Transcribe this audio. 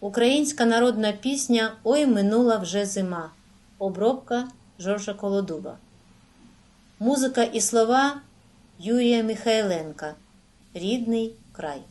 Українська народна пісня Ой минула вже зима. Обробка Жоржа Колодуба. Музика і слова Юрія Михайленка. Рідний край.